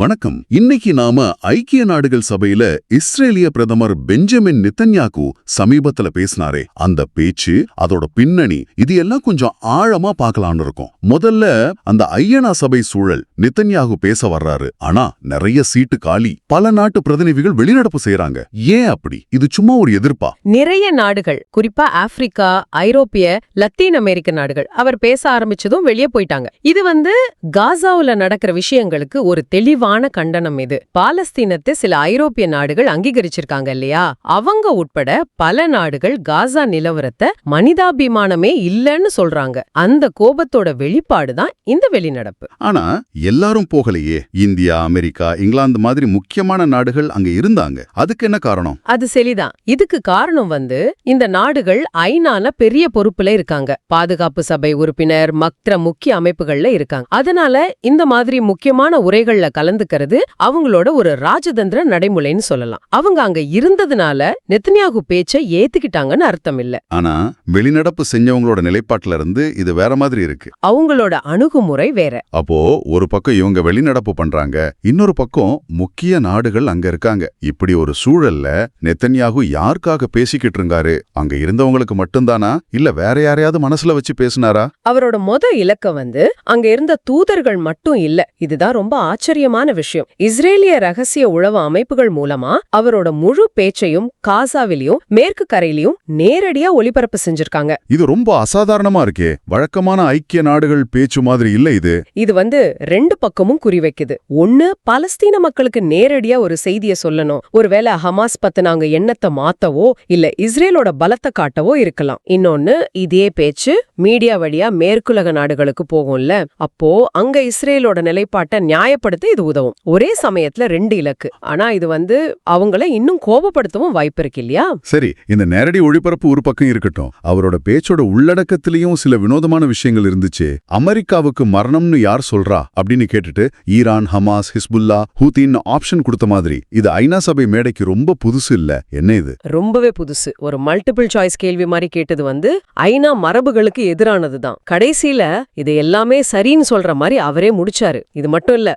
வணக்கம். இன்னைக்கு நாம ஐக்கிய நாடுகள் சபையில இஸ்ரேலிய பிரதமர் பெஞ்சமின் நித்தன்யாக்கு சமீபத்துல பேசினாரே. அந்த பேச்சு அதோட பின்னணி இது எல்லாம் கொஞ்சம் ஆழமா பார்க்கலாம்னு இருக்கும். முதல்ல அந்த ஐயனா சபை சூழல் நித்தன்யாகு பேச வர்றாரு. ஆனா நிறைய சீட்டு காலி. பல நாட்டு பிரதிநிதிகள் வெளிநடப்பு செய்யறாங்க ஏன் அப்படி? இது சும்மா ஒரு எதிர்ப்பா? நிறைய நாடுகள் குறிப்பா ஆப்பிரிக்கா ஐரோப்பிய லத்தீன் அமெரிக்க நாடுகள் அவர் பேச ஆரம்பிச்சதும் வெளியே போயிட்டாங்க. இது வந்து காசாவுல நடக்கிற விஷயங்களுக்கு ஒரு தெளிவான கண்டனம் இது. பாலஸ்தீனத்தை சில ஐரோப்பிய நாடுகள் அங்கீகரிச்சிருக்காங்க இல்லையா? அவங்க உட்பட பல நாடுகள் காசா நிலவரத்தை மனிதாபிமானமே இல்லைன்னு சொல்றாங்க. அந்த கோபத்தோட வெளிப்பாடு தான் இந்த வெளிநடப்பு. ஆனா எல்லாரும் போகலையே. இந்தியா அமெரிக்கா இங்கிலாந்து மாதிரி முக்கியமான நாடுகள் அங்க இருந்தாங்க. அதுக்கு என்ன காரணம்? அது சரிதான் இதுக்கு காரணம் வந்து இந்த நாடுகள் ஐநால பெரிய பொறுப்புல இருக்காங்க. பாதுகாப்பு சபை உறுப்பினர் மற்ற முக்கிய அமைப்புகள்ல இருக்காங்க. அதனால இந்த மாதிரி முக்கியமான உரைகள்ல கலந்துக்கிறது அவங்களோட ஒரு ராஜதந்திர நடைமுறைன்னு சொல்லலாம். அவங்க அங்க இருந்ததுனால நெத்தன்யாகு பேச்சை ஏத்துக்கிட்டாங்கன்னு அர்த்தம் இல்ல. ஆனா வெளிநடப்பு செஞ்சவங்களோட நிலைப்பாட்டுல இருந்து இது வேற மாதிரி இருக்கு. அவங்களோட அணுகுமுறை வேற. அப்போ ஒரு பக்கம் இவங்க வெளிநடப்பு பண்றாங்க இன்னொரு பக்கம் முக்கிய நாடுகள் அங்க இருக்காங்க. இப்படி ஒரு சூழல்ல நெத்தன்யாகு யாருக்காக பேசிக்கிட்டு இருக்காரு? அங்க இருந்தவங்களுக்கு மட்டும்தானா? இல்ல வேற யாரையாவது மனசுல வச்சு பேசினாரா? அவரோட மொத இலக்கம் வந்து அங்க இருந்த தூதர்கள் மட்டும் இல்ல. இதுதான் ரொம்ப ஆச்சரியமான விஷயம். இஸ்ரேலிய ரகசிய உளவு அமைப்புகள் மூலமா அவரோட முழு பேச்சையும் காசாவிலையும் மேற்கு கரையிலையும் நேரடியா ஒளிபரப்பு செஞ்சிருக்காங்க. இது ரொம்ப அசாதாரணமா இருக்கே. வழக்கமான ஐக்கிய நாடுகள் பேச்சு மாதிரி இல்ல இது. இது வந்து ரெண்டு பக்கமும் குறிவைக்குது ஒண்ணு பலஸ்தீன மக்களுக்கு நேரடியா ஒரு செய்திய சொல்லணும். ஒருவேளை ஹமாஸ் பத்தின அவங்க எண்ணத்தை மாத்தவோ இல்ல இஸ்ரேலோட பலத்தை காட்டவோ இருக்கலாம். இன்னொன்னு இதே பேச்சு மீடியா வழியா மேற்குலக நாடுகளுக்கு போகும்ல. அப்போ அங்க இஸ்ரேலோட நிலைப்பாட்டை நியாயப்படுத்த இது உதவும். ஒரே சமயத்துல ரெண்டு இலக்கு. ஆனா இது வந்து அவங்கள இன்னும் கோபப்படுத்தவும் வாய்ப்பு இருக்கு இல்லையா? சரி இந்த நேரடி ஒளிபரப்பு ஒரு பக்கம் இருக்கட்டும். அவரோட பேச்சோட உள்ளடக்கத்திலயும் சில வினோதமான விஷயங்கள் இருந்துச்சு. அமெரிக்காவுக்கு மரணம்னு யார் சொல்றா அப்படின்னு கேட்டுட்டு ஈரான் ஹமாஸ் ஹிஸ்புல்லா ஹூத்தின்னு ஆப்ஷன் கொடுத்த மாதிரி. இது ஐநா சபை மேடைக்கு ரொம்ப புதுசு இல்ல. என்ன இது? ரொம்பவே புதுசு. ஒரு மல்டிபிள் சாய்ஸ் கேள்வி மாதிரி கேட்டது வந்து ஐநா மரபுகளுக்கு எதிரானதுதான். கடைசியில இது எல்லாமே சரின்னு சொல்ற மாதிரி அவரே முடிச்சாரு. இது மட்டும் இல்ல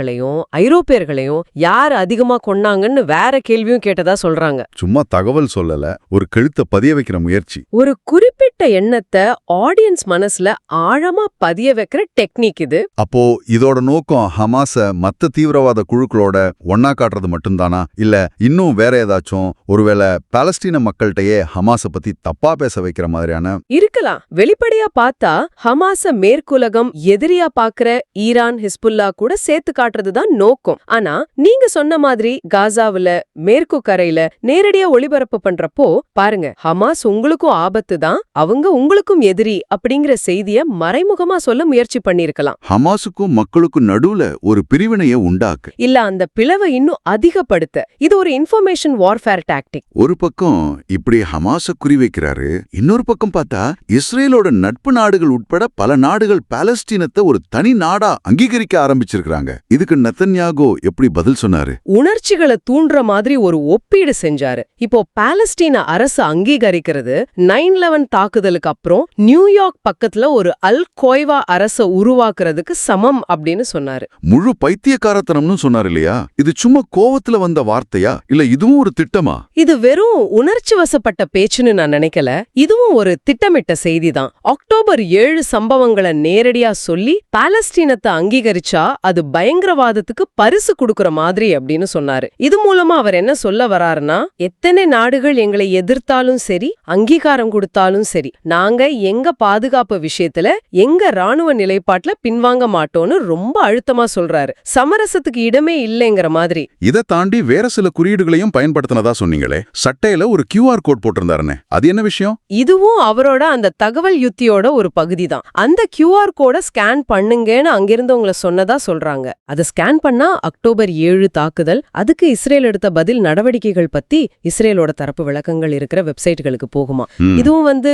அமெரிக்கர்களையும் ஐரோப்பியர்களையும் யார் அதிகமா கொன்னாங்கன்னு வேற கேள்வியும் கேட்டதா சொல்றாங்க. சும்மா தகவல் சொல்லல ஒரு கழுத்தை பதிய வைக்கிற முயற்சி. ஒரு குறிப்பிட்ட எண்ணத்தை ஆடியன்ஸ் மனசுல ஆழமா பதிய வைக்கிற டெக்னிக் இது. அப்போ இதோட நோக்கம் ஹமாஸ மத்த தீவிரவாத குழுக்களோட ஒன்னா காட்டுறது மட்டும்தானா? இல்ல இன்னும் வேற ஏதாச்சும் ஒருவேளை பாலஸ்தீன மக்கள்கிட்டயே ஹமாஸ பத்தி தப்பா பேச வைக்கிற மாதிரியான? இருக்கலாம். வெளிப்படையா பார்த்தா ஹமாஸ மேற்குலகம் எதிரியா பாக்குற ஈரான் ஹிஸ்புல்லா கூட சேர்த்து காட்டுறதுதான் நோக்கம். ஆனா நீங்க சொன்ன மாதிரி காசாவுல மேற்கு கரையில நேரடியா ஒளிபரப்பு பண்றப்போ பாருங்க ஹமாஸ் உங்களுக்கும் ஆபத்து தான் அவங்க உங்களுக்கும் எதிரி அப்படிங்கிற செய்திய மறைமுகமா சொல்ல முயற்சி பண்ணிருக்கலாம் ஹமாஸுக்கும் மக்களுக்கும் நடுவுல ஒரு பிரிவினைய உண்டாக்கு. இல்ல அந்த பிளவை இன்னும் அதிகப்படுத்த. இது ஒரு இன்ஃபர்மேஷன் வார்ஃபேர் டாக்டிக் ஒரு பக்கம் இப்படி ஹமாஸ குறிவைக்கிறாரு இன்னொரு பக்கம் பார்த்தா இஸ்ரேலோட நட்பு நாடுகள் உட்பட பல நாடுகள் பாலஸ்தீனத்தை ஒரு தனி நாடா அங்கீகரிக்க ஆரம்பிச்சிருக்காங்க இதுக்கு நெத்தன்யாகோ எப்படி பதில் சொன்னாரு? உணர்ச்சிகளை தூண்டுற மாதிரி ஒரு ஒப்பீடு செஞ்சாரு. இப்போ பாலஸ்டீன அரசு அங்கீகரிக்கிறது நைன் லெவன் தாக்குதலுக்கு அப்புறம் நியூயார்க் பக்கத்துல ஒரு அல் கோய்வா அரச உருவாக்குறதுக்கு சமம் அப்படின்னு சொன்னாரு. முழு பைத்தியக்காரத்தனம்னு சொன்னார் இல்லையா? இது சும்மா கோவத்துல வந்த வார்த்தையா? இல்ல இதுவும் ஒரு திட்டமா? இது வெறும் உணர்ச்சி வசப்பட்ட பேச்சுன்னு நான் நினைக்கல. இதுவும் ஒரு திட்டமிட்ட செய்திதான். அக்டோபர் ஏழு சம்பவங்களை நேரடியா சொல்லி பாலஸ்தீனத்தை அங்கீகரிச்சா அது பயங்கரவாதத்துக்கு பரிசு கொடுக்கற மாதிரி அப்படின்னு சொன்னாரு. இது மூலமா அவர் என்ன சொல்ல வராருன்னா எத்தனை நாடுகள் எங்களை எதிர்த்தாலும் சரி அங்கீகாரம் கொடுத்தாலும் சரி நாங்க எங்க பாதுகாப்பு விஷயத்துல எங்க ராணுவ நிலைப்பாட்டுல பின்வாங்க மாட்டோம்னு ரொம்ப அழுத்தமா சொல்றாரு. சமரசத்துக்கு இடமே இல்லைங்கிற மாதிரி. இதை தாண்டி வேற சில குறியீடுகளையும் பயன்படுத்தினதா சொன்னீங்களே சட்டையில ஒரு கியூஆர் கோட் போட்டிருந்தாருன்னு அது என்ன விஷயம்? இதுவும் அவரோட அந்த தகவல் யுத்தியோட ஒரு பகுதி தான் அந்த கியூஆர் கோட ஸ்கேன் பண்ணுங்கன்னு அங்கிருந்தவங்கள சொன்னதா சொல்றாங்க. அதை ஸ்கேன் பண்ணா அக்டோபர் ஏழு தாக்குதல். அதுக்கு இஸ்ரேல் எடுத்த பதில் நடவடிக்கைகள் பத்தி இஸ்ரேலோட தரப்பு விளக்கங்கள் இருக்கிற வெப்சைட்டுகளுக்கு போகுமா. இதுவும் வந்து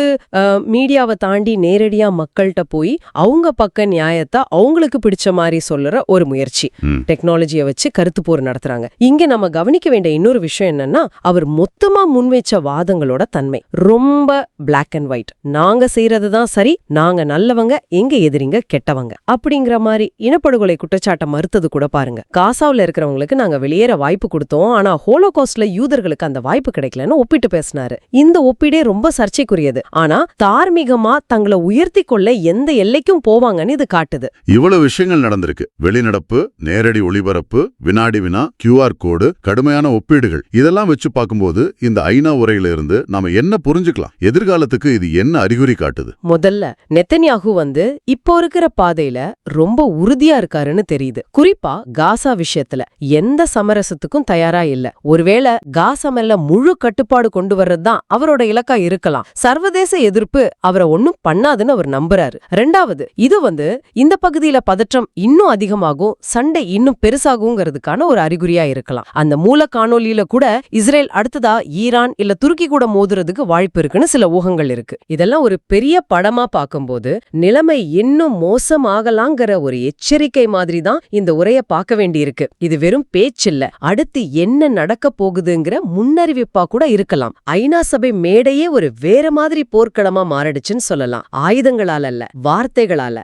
மீடியாவை தாண்டி நேரடியா மக்கள்கிட்ட போய் அவங்க பக்க நியாயத்தை அவங்களுக்கு பிடிச்ச மாதிரி சொல்லுற ஒரு முயற்சி. டெக்னாலஜியை வச்சு கருத்து போர் நடத்துறாங்க. இங்க நம்ம கவனிக்க வேண்டிய இன்னொரு விஷயம் என்னன்னா அவர் மொத்தமா முன்வைச்ச வாதங்களோட தன்மை. ரொம்ப பிளாக் அண்ட் ஒயிட் நாங்க செய்யறது தான் சரி நாங்க நல்லவங்க எங்க எதிரிங்க கெட்டவங்க. அப்படிங்கிற மாதிரி இனப்படுகொலை குற்றச்சாட்டை மறுத்தது கூட பாருங்க. காசாவுல இருக்கிறவங்களுக்கு நாங்க வெளியேற வாய்ப்பு கொடுத்தோம். ஆனா ஹோலோகாஸ்ட்ல யூதர்களுக்கு அந்த வாய்ப்பு கிடைக்கலன்னு ஒப்பிட்டு பேசினாரு. இந்த ஒப்பீடே ரொம்ப சர்ச்சைக்குரியது. ஆனா தார்மீகமா தங்களை உயர்த்தி கொள்ள எந்த எல்லைக்கும் போவாங்கன்னு இது காட்டுது. இவ்வளவு விஷயங்கள் நடந்திருக்கு. வெளிநடப்பு நேரடி ஒளிபரப்பு வினாடி வினா கியூஆர் கோடு கடுமையான ஒப்பீடுகள். இதெல்லாம் வச்சு பார்க்கும்போது இந்த ஐநா உரையில இருந்து நாம என்ன புரிஞ்சுக்கலாம்? எதிர்காலத்துக்கு இது என்ன அறிகுறி காட்டுது? முதல்ல நெத்தன்யாகு வந்து இப்போ இருக்கிற பாதையில ரொம்ப உறுதியா இருக்காருன்னு தெரியுது. குறிப்பா காசா விஷயத்துல எந்த சமரசத்துக்கும் தயாரா இல்ல. ஒருவேளை காசா மேல முழு கட்டுப்பாடு கொண்டு வர்றதுதான் அவரோட இலக்கா இருக்கலாம். சர்வதேச எதிர்ப்பு அவரை ஒண்ணும் பண்ணாதுன்னு அவர் நம்புறாரு. ரெண்டாவது இது வந்து இந்த பகுதியில பதற்றம் இன்னும் அதிகமாகும் சண்டை இன்னும் பெருசாகுங்கிறதுக்கான ஒரு அறிகுறியா இருக்கலாம். அந்த மூல காணொலியில கூட இஸ்ரேல் அடுத்ததா ஈரான் இல்ல துருக்கி கூட மோதுறதுக்கு வாய்ப்பு இருக்குன்னு சில ஊகங்கள் இருக்கு. இதெல்லாம் ஒரு பெரிய படமா பார்க்கும்போது நிலைமை இன்னும் மோசமாகலாங்கிற ஒரு எச்சரிக்கை மாதிரி தான் இந்த உரைய பார்க்க வேண்டியிருக்கு. இது வெறும் பேச்சில்ல. அடுத்து என்ன நடக்க போகுதுங்கிற முன்னறிவிப்பா கூட இருக்கலாம். ஐநா சபை மேடையே ஒரு வேற மாதிரி போர்க்களமா மாறிடுச்சுன்னு சொல்லலாம். ஆயுதங்களால அல்ல வார்த்தைகளால.